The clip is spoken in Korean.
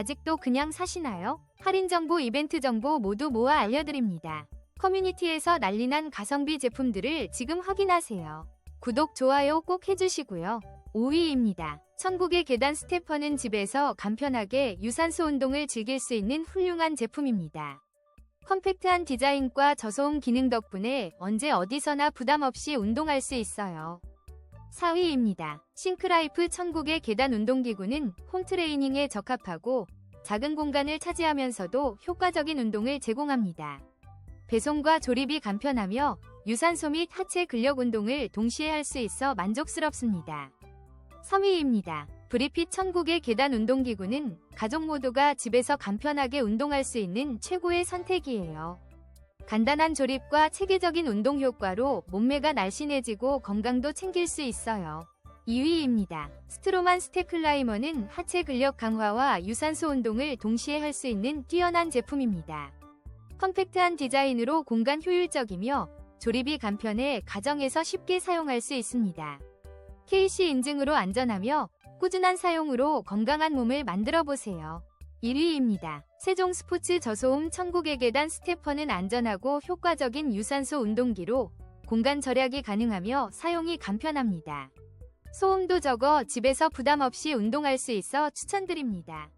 아직도 그냥 사시나요? 할인 정보, 이벤트 정보 모두 모아 알려드립니다. 커뮤니티에서 난리난 가성비 제품들을 지금 확인하세요. 구독, 좋아요 꼭 해주시고요. 5위입니다. 천국의 계단 스테퍼는 집에서 간편하게 유산소 운동을 즐길 수 있는 훌륭한 제품입니다. 컴팩트한 디자인과 저소음 기능 덕분에 언제 어디서나 부담 없이 운동할 수 있어요. 4위입니다. 싱크라이프 천국의 계단 운동기구는 홈트레이닝에 적합하고 작은 공간을 차지하면서도 효과적인 운동을 제공합니다. 배송과 조립이 간편하며 유산소 및 하체 근력 운동을 동시에 할 수 있어 만족스럽습니다. 3위입니다. 브리핏 천국의 계단 운동기구는 가족 모두가 집에서 간편하게 운동할 수 있는 최고의 선택이에요. 간단한 조립과 체계적인 운동 효과로 몸매가 날씬해지고 건강도 챙길 수 있어요. 2위입니다. 스트로만 스테클라이머는 하체 근력 강화와 유산소 운동을 동시에 할 수 있는 뛰어난 제품입니다. 컴팩트한 디자인으로 공간 효율적이며 조립이 간편해 가정에서 쉽게 사용할 수 있습니다. KC 인증으로 안전하며 꾸준한 사용으로 건강한 몸을 만들어 보세요. 1위입니다. 세종 스포츠 저소음 천국의 계단 스테퍼는 안전하고 효과적인 유산소 운동기로 공간 절약이 가능하며 사용이 간편합니다. 소음도 적어 집에서 부담 없이 운동할 수 있어 추천드립니다.